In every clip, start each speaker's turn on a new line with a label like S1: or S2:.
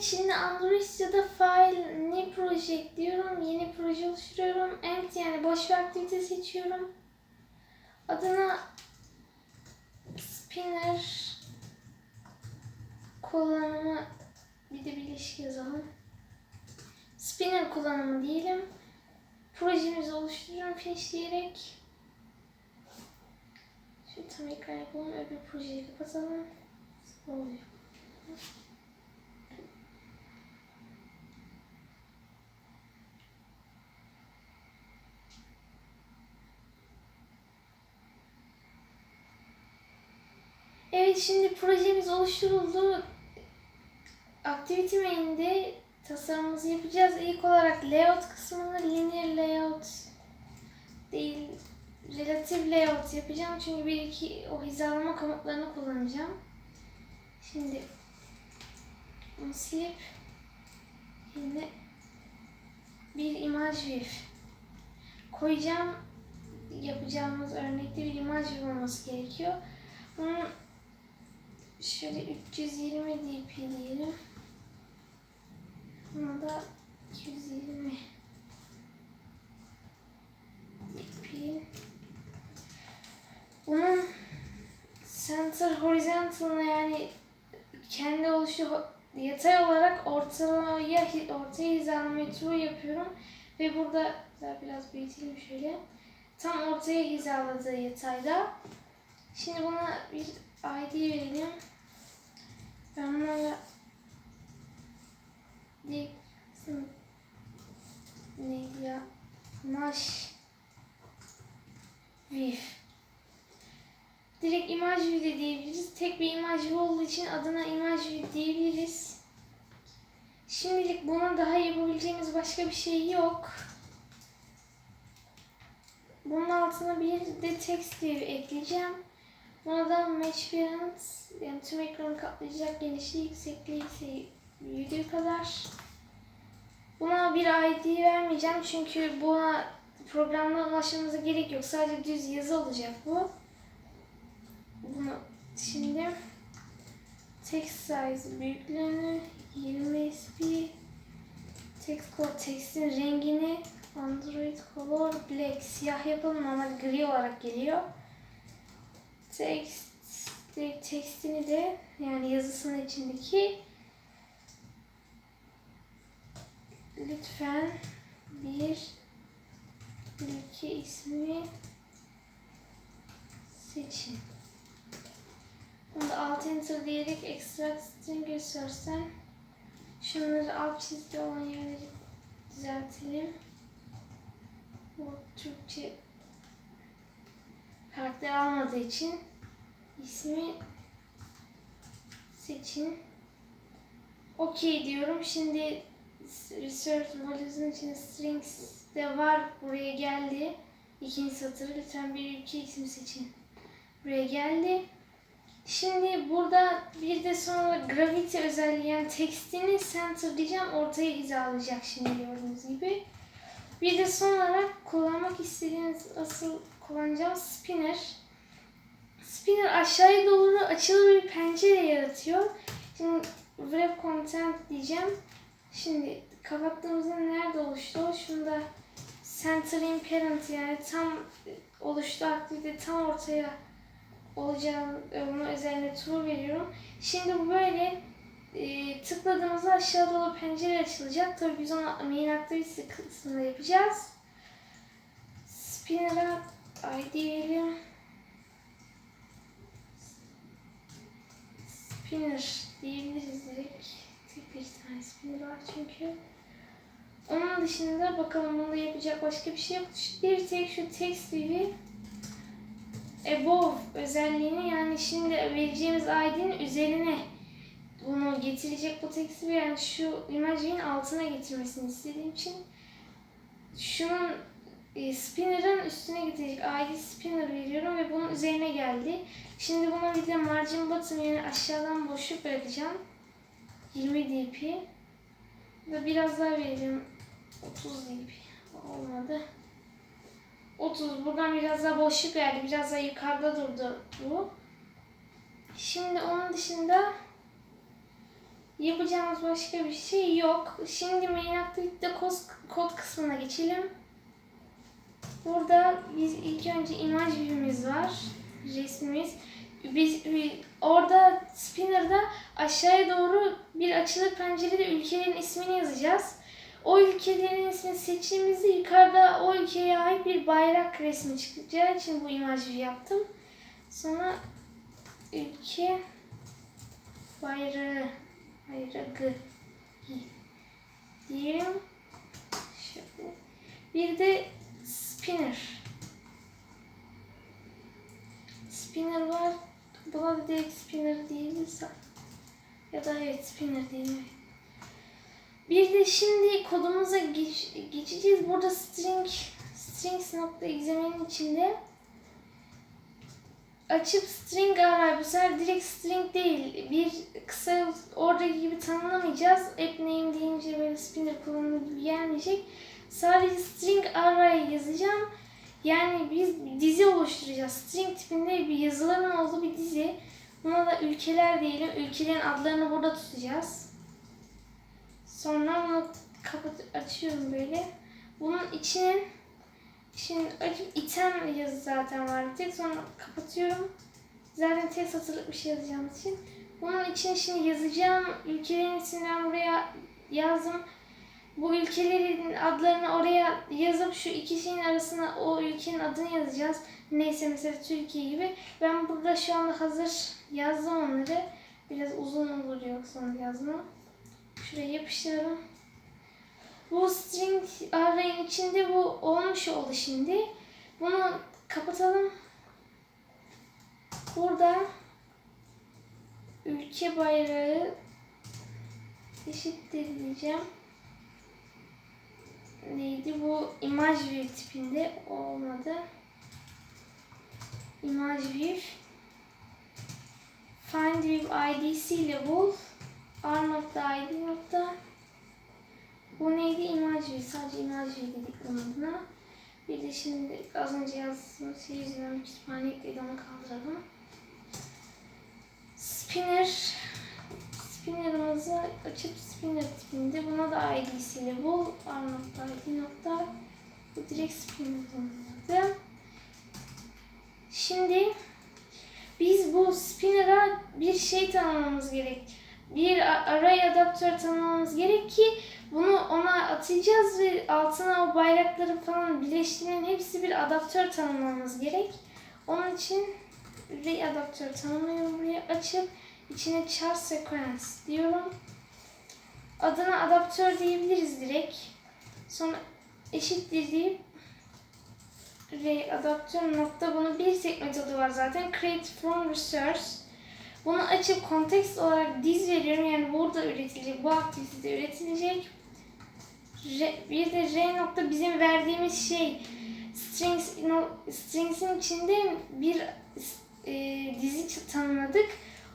S1: şimdi Android Studio'da file ne proje ekliyorum, yeni proje oluşturuyorum. Empty yani boş bir aktivite seçiyorum. Adına Spinner kullanımı bir de bileşik yazalım. Spinner kullanımı diyelim. Projemizi oluşturuyorum finish diyerek. Şu tam ekran yapalım. Öbür projeyi kapatalım. Ne oluyor? Evet şimdi projemiz oluşturuldu. Activity main'de tasarımımızı yapacağız. İlk olarak layout kısmını linear layout değil relative layout yapacağım. Çünkü bir iki o hizalama komutlarını kullanacağım. Şimdi bunu silip şimdi bir imaj view koyacağım. Yapacağımız örnekte bir imaj view olması gerekiyor. Bunun şöyle 320 dp diyelim. Buna da 220 dp. Bunun center horizontal'ına yani kendi oluşu yatay olarak ortaya hizalamayı true yapıyorum ve burada daha biraz büyütelim şöyle. Tam ortaya hizaladığı yatayda. Şimdi buna bir ID verelim. Ben neydi ya? Maş View. Direkt imaj view de diyebiliriz. Tek bir imaj view olduğu için adına imaj view diyebiliriz. Şimdilik buna daha yapabileceğimiz başka bir şey yok. Bunun altına bir de text view ekleyeceğim. Da match parent yani tüm ekranı kaplayacak genişliği, yüksekliği büyüdüğü kadar. Buna bir ID vermeyeceğim çünkü buna programda ulaşmamıza gerek yok. Sadece düz yazı olacak bu. Bunu şimdi text size büyüklüğünü 20 sp text color textin rengini Android color black siyah yapalım ama gri olarak geliyor. Text tekstini de yani yazısının içindeki lütfen bir ülke ismi seçin. Bunu da alt enter diyerek extract string göstersen şunları alt çizgi olan yerleri düzeltelim. Bu Türkçe karakter almadığı için ismi seçin. OK diyorum. Şimdi research values'un içinde strings de var. Buraya geldi. İkinci satırı lütfen bir ülke ismi seçin. Buraya geldi. Şimdi burada bir de sonra gravity özelliği yani tekstini center diyeceğim. Ortaya hizalayacak şimdi gördüğünüz gibi. Bir de son olarak kullanmak istediğiniz asıl kullanacağım spinner. Spinner aşağıya doğru açılı bir pencere yaratıyor. Şimdi wrap content diyeceğim. Şimdi kapattığımızda nerede oluştu? Şunda center in parent yani tam oluştu aktivite tam ortaya olacağını onun özelliğine true veriyorum. Şimdi böyle e, tıkladığımızda aşağı doğru pencere açılacak. Tabii biz onu main activity kısmında yapacağız. Spinner'a ID verelim. Spinner diyebiliriz direkt. Tek bir tane spinner var çünkü. Onun dışında bakalım bunda yapacak başka bir şey yok. Bir tek şu text view'i above özelliğini yani şimdi vereceğimiz ID'nin üzerine bunu getirecek bu teksti yani şu imajın altına getirmesini istediğim için şunun e, spinner'ın üstüne getirecek ID spinner veriyorum ve bunun üzerine geldi. Şimdi buna bir de margin bottom yani aşağıdan boşluk bırakacağım. 20 dp ve biraz daha vereceğim. 30 dp olmadı. 30 buradan biraz daha boşluk verdi. Biraz daha yukarıda durdu bu. Şimdi onun dışında yapacağımız başka bir şey yok. Şimdi main activity'de kod kısmına geçelim. Burada biz ilk önce imaj view'imiz var. Resmimiz. Biz, biz- orada spinner'da aşağıya doğru bir açılır pencerede ülkelerin ismini yazacağız. O ülkelerin ismini seçtiğimizde yukarıda o ülkeye ait bir bayrak resmi çıkacağı için bu imaj view yaptım. Sonra ülke bayrağı bayrağı diyelim. Şöyle. Bir de spinner. Spinner var. Buna direkt spinner diyebiliriz. Ya da evet spinner diyelim. Bir de şimdi kodumuza geç, geçeceğiz. Burada string strings.exame'in içinde açıp string array bu sefer direkt string değil. Bir kısa oradaki gibi tanımlamayacağız. App name deyince böyle spinner kullanımı gibi gelmeyecek. Sadece string array yazacağım. Yani biz dizi oluşturacağız. String tipinde bir yazıların olduğu bir dizi. Buna da ülkeler diyelim. Ülkelerin adlarını burada tutacağız. Sonra bunu kapat açıyorum böyle. Bunun içinin şimdi açıp item yazı zaten var tek. Sonra kapatıyorum. Zaten tek satırlık bir şey yazacağımız için. Bunun için şimdi yazacağım ülkelerin isimlerini buraya yazdım. Bu ülkelerin adlarını oraya yazıp şu iki şeyin arasına o ülkenin adını yazacağız. Neyse mesela Türkiye gibi. Ben burada şu anda hazır yazdım onları. Biraz uzun olur yoksa onu yazmam. Şuraya yapıştıralım. Bu string array'in içinde bu olmuş oldu şimdi. Bunu kapatalım. Burada ülke bayrağı eşittir diyeceğim. Neydi bu? Image view tipinde olmadı. Image view find view id'si ile bul r nokta id nokta bu neydi? Image view. Sadece image view dedik bunun adına. Bir de şimdi az önce yazdığımız şey yüzünden kütüphane ekledi onu kaldıralım. Spinner Spinner'ımızı açıp spinner tipinde buna da id'siyle bul. r nokta id nokta bu direkt spinner'ın adı. Şimdi biz bu spinner'a bir şey tanımlamamız gerek. Bir array adaptör tanımlamamız gerek ki bunu ona atacağız ve altına o bayrakları falan birleştiren hepsi bir adaptör tanımlamamız gerek. Onun için array adaptör tanımlıyorum buraya açıp içine char sequence diyorum. Adına adaptör diyebiliriz direkt. Sonra eşittir deyip array adaptör nokta bunun bir tek metodu var zaten. Create from resource. Bunu açıp kontekst olarak diz veriyorum. Yani burada üretilecek, bu aktivitede üretilecek. R- bir de R nokta bizim verdiğimiz şey strings no, strings'in içinde bir e, dizi tanımladık.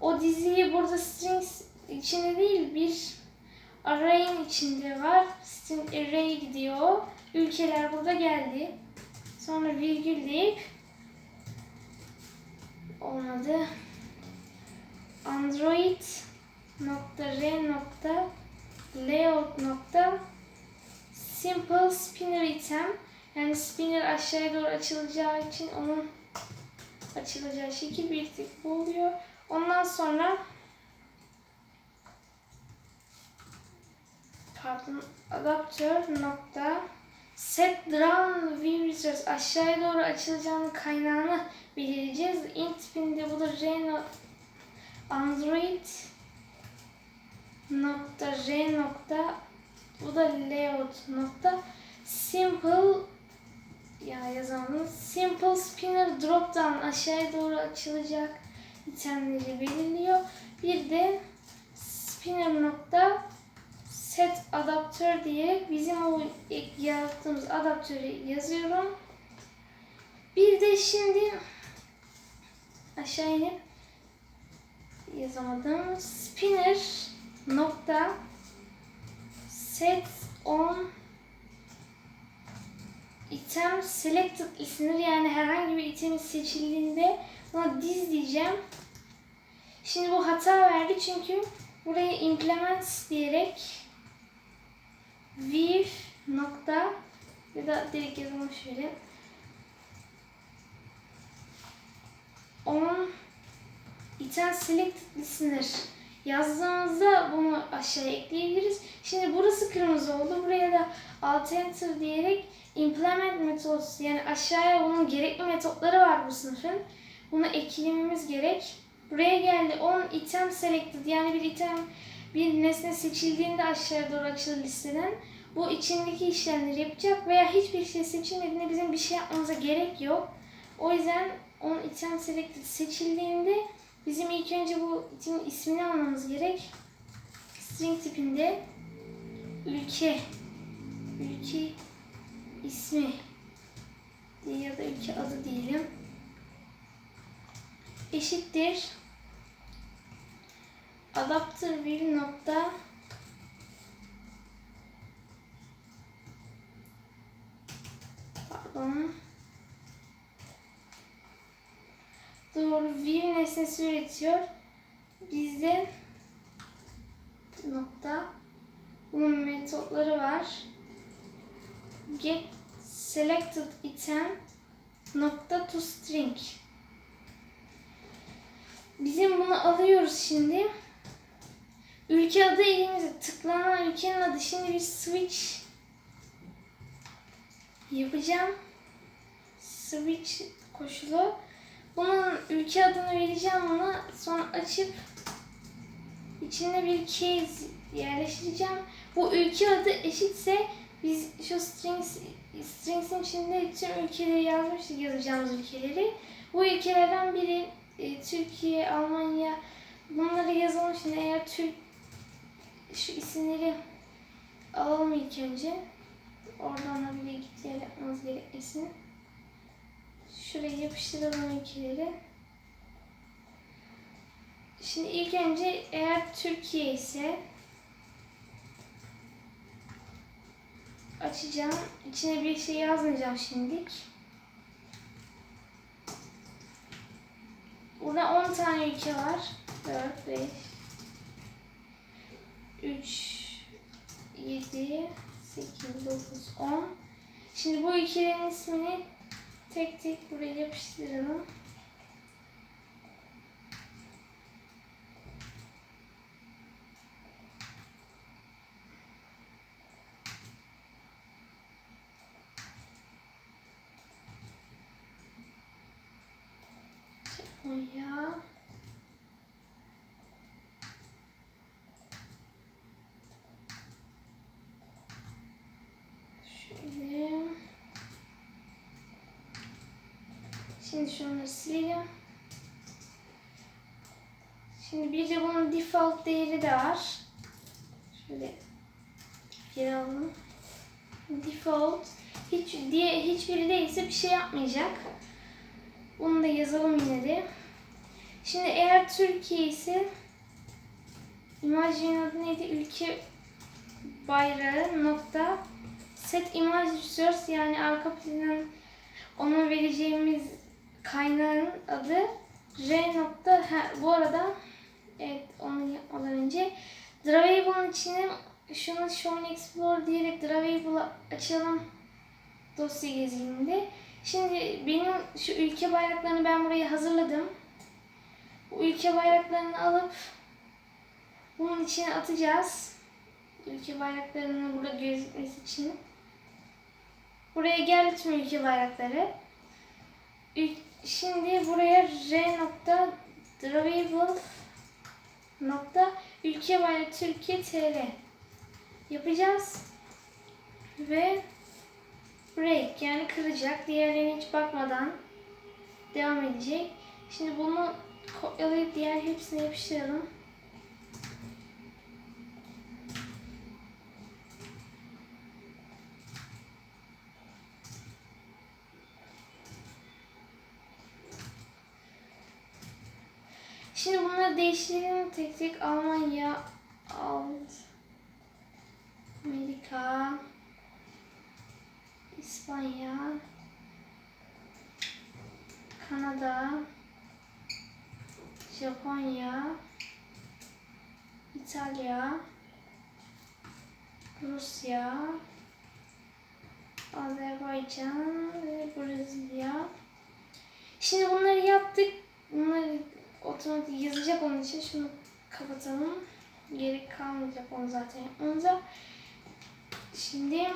S1: O diziyi burada strings içinde değil bir array'in içinde var. String array gidiyor. Ülkeler burada geldi. Sonra virgül deyip olmadı. Android nokta r nokta layout nokta simple spinner item yani spinner aşağıya doğru açılacağı için onun açılacağı şekil bir tek bu oluyor. Ondan sonra pardon adaptör nokta set down view aşağıya doğru açılacağını kaynağını belirleyeceğiz. int tipinde bu da r no- android nokta r nokta bu da layout nokta simple ya yazalım. Simple spinner drop down aşağıya doğru açılacak itemleri belirliyor. Bir de spinner nokta set adaptör diye bizim o yarattığımız adaptörü yazıyorum. Bir de şimdi aşağı inip yazamadım. Spinner nokta set on item selected isimleri yani herhangi bir itemin seçildiğinde buna diz diyeceğim. Şimdi bu hata verdi çünkü buraya implements diyerek with nokta ya da direkt yazalım şöyle on item selected listener yazdığımızda bunu aşağıya ekleyebiliriz. Şimdi burası kırmızı oldu. Buraya da alt enter diyerek implement methods yani aşağıya bunun gerekli metotları var bu sınıfın. Bunu eklememiz gerek. Buraya geldi 10 item selected yani bir item bir nesne seçildiğinde aşağıya doğru açılır listeden. Bu içindeki işlemleri yapacak veya hiçbir şey seçilmediğinde bizim bir şey yapmamıza gerek yok. O yüzden 10 item selected seçildiğinde bizim ilk önce bu itemin ismini almamız gerek. String tipinde ülke ülke ismi ya da ülke adı diyelim eşittir adaptır bir nokta pardon doğru bir nesnesi üretiyor. Bizde nokta bunun metotları var get selected item nokta to string. Bizim bunu alıyoruz şimdi. Ülke adı elimizde. Tıklanan ülkenin adı. Şimdi bir switch yapacağım. Switch koşulu. Bunun ülke adını vereceğim buna. Sonra açıp içine bir case yerleştireceğim. Bu ülke adı eşitse biz şu strings strings'in içinde tüm ülkeleri yazmıştık yazacağımız ülkeleri. Bu ülkelerden biri e, Türkiye, Almanya bunları yazalım şimdi eğer Türk şu isimleri alalım ilk önce. Oradan da bir git yer yapmamız gerekmesin. Şuraya yapıştıralım ülkeleri. Şimdi ilk önce eğer Türkiye ise açacağım. İçine bir şey yazmayacağım şimdilik. Burada 10 tane ülke var. 4, 5, 3, 7, 8, 9, 10. Şimdi bu ülkelerin ismini tek tek buraya yapıştıralım. Japonya. Şöyle. Şimdi şunları silelim. Şimdi bir de bunun default değeri de var. Şöyle geri alalım. Default hiç diye hiçbiri değilse bir şey yapmayacak. Bunu da yazalım yine de. Şimdi eğer Türkiye ise imajın adı neydi? Ülke bayrağı nokta set image resource yani arka planın ona vereceğimiz kaynağın adı r nokta ha, bu arada evet onu yapmadan önce Drawable'ın içine şunu Shown Explore diyerek Drawable'ı açalım dosya geziğinde. Şimdi benim şu ülke bayraklarını ben buraya hazırladım. Bu ülke bayraklarını alıp bunun içine atacağız. Ülke bayraklarını burada gözükmesi için. Buraya geldi tüm ülke bayrakları. Şimdi buraya r nokta nokta ülke bayrağı Türkiye tr yapacağız. Ve break yani kıracak. Diğerlerine hiç bakmadan devam edecek. Şimdi bunu kopyalayıp diğer hepsine yapıştıralım. Şimdi bunları değiştirelim tek tek Almanya, Amerika, İspanya, Japonya, İtalya, Rusya, Azerbaycan ve Brezilya. Şimdi bunları yaptık. Bunları otomatik yazacak onun için şunu kapatalım. Gerek kalmayacak onu zaten yapmamıza. Şimdi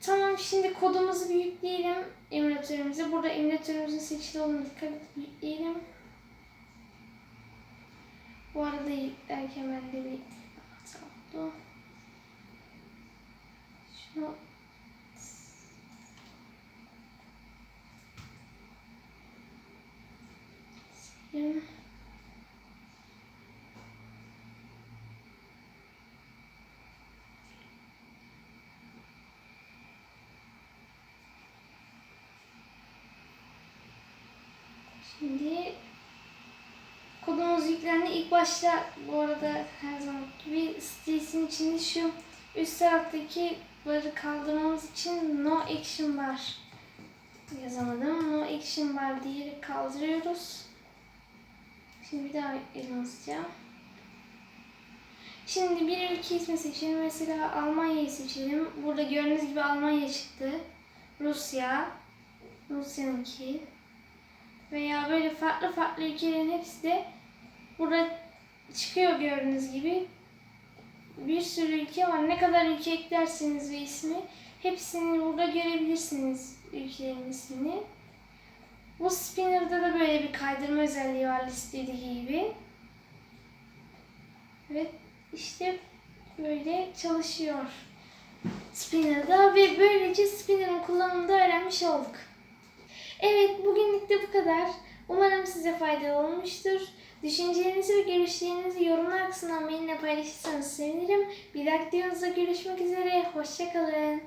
S1: tamam şimdi kodumuzu bir yükleyelim emülatörümüze. Burada emülatörümüzün seçili olduğuna dikkat edip yükleyelim. Bu arada yüklerken bende bir hata oldu. Şunu Şimdi kodumuz yüklendi. İlk başta bu arada her zaman gibi sitesin içinde şu üst taraftaki barı kaldırmamız için no action bar yazamadım. No action bar diyerek kaldırıyoruz. Şimdi bir daha hızlıca. Şimdi bir ülke ismi seçelim. Mesela Almanya'yı seçelim. Burada gördüğünüz gibi Almanya çıktı. Rusya. Rusya'nınki. Veya böyle farklı farklı ülkelerin hepsi de burada çıkıyor gördüğünüz gibi. Bir sürü ülke var. Ne kadar ülke eklerseniz ve ismi hepsini burada görebilirsiniz ülkelerin ismini. Bu spinner'da da böyle bir kaydırma özelliği var listedeki gibi. Evet işte böyle çalışıyor spinner'da ve böylece spinner'ın kullanımını da öğrenmiş olduk. Evet bugünlük de bu kadar. Umarım size faydalı olmuştur. Düşüncelerinizi ve görüşlerinizi yorumlar kısmından benimle paylaşırsanız sevinirim. Bir dahaki videomuzda görüşmek üzere. Hoşçakalın.